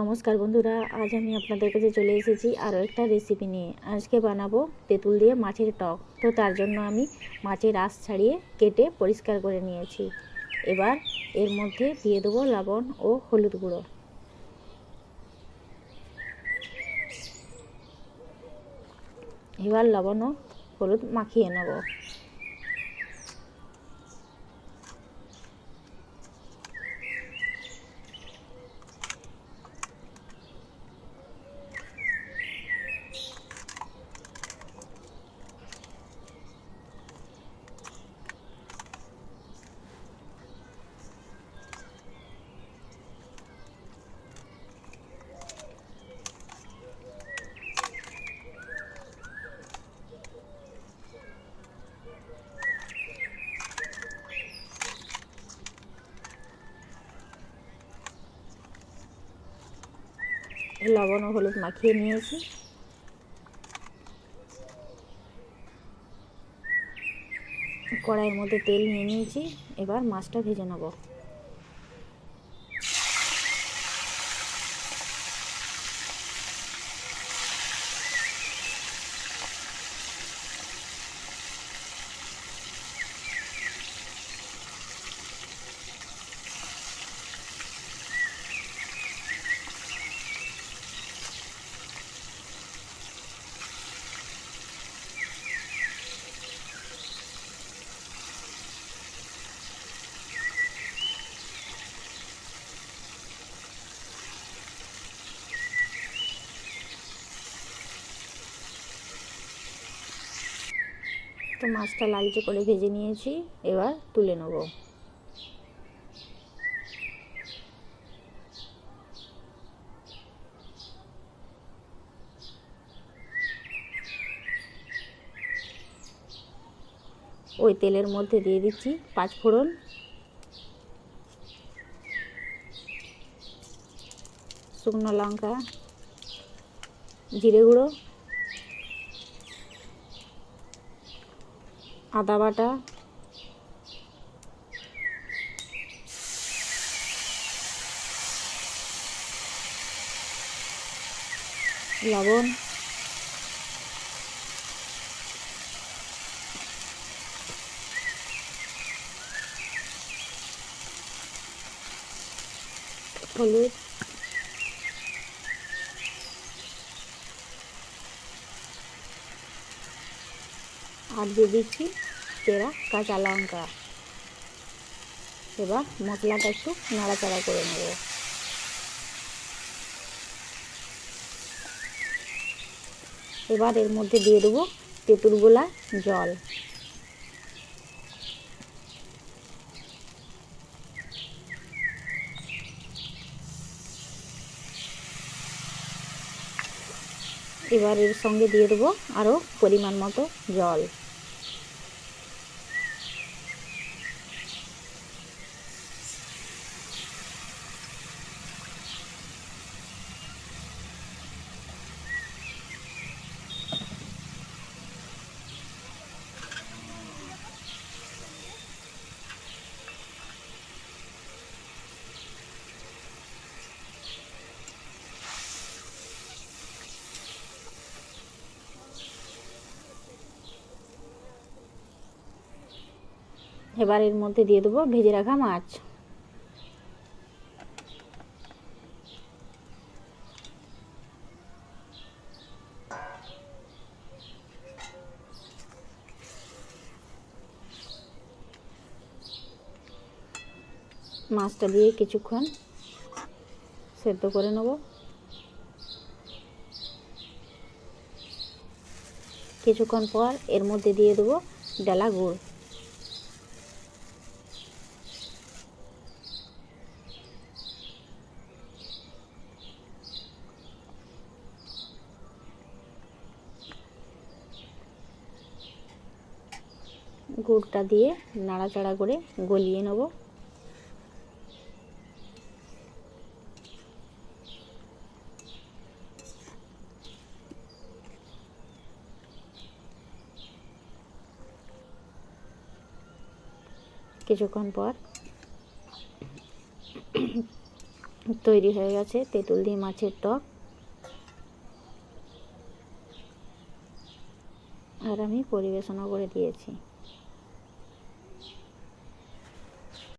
নমস্কার বন্ধুরা, আজ আমি আপনাদের কাছে চলে এসেছি আরও একটা রেসিপি নিয়ে। আজকে বানাবো তেঁতুল দিয়ে মাছের টক। তো তার জন্য আমি মাছের আঁশ ছাড়িয়ে কেটে পরিষ্কার করে নিয়েছি। এবার এর মধ্যে দিয়ে দেবো লবণ ও হলুদ গুঁড়ো। এবার লবণ ও হলুদ মাখিয়ে নেব। লবণ ও হলুদ মাখিয়ে নিয়েছি। কড়াইয়ের মধ্যে তেল নিয়ে নিয়েছি। এবার মাছটা ভেজে নেব। তো মাছটা লালচে করে ভেজে নিয়েছি, এবার তুলে নেব। ওই তেলের মধ্যে দিয়ে দিচ্ছি পাঁচ ফোড়ন। শুকনো লঙ্কা, জিরে গুঁড়ো আদা বাটা। লবণ। হলুদ। আর দিয়ে দিচ্ছি চেরা কাঁচা লঙ্কা। এবার মশলাটা একটু নাড়াচাড়া করে নেব। এবার এর মধ্যে দিয়ে দেবো তেঁতুল গোলা জল। এবার এর সঙ্গে দিয়ে দেবো আরও পরিমাণ মতো জল। এবার এর মধ্যে দিয়ে দেবো, ভেজে রাখা মাছ। মাছটা দিয়ে কিছুক্ষণ সেদ্ধ করে নেব। কিছুক্ষণ পর এর মধ্যে দিয়ে দেবো ডালা গুড়। গুড়টা দিয়ে নাড়াচাড়া করে গলিয়ে নেব। কিছুক্ষণ পর তৈরি হয়ে গেছে তেঁতুল দিয়ে মাছের টক। আর আমি পরিবেশনও করে দিয়েছি।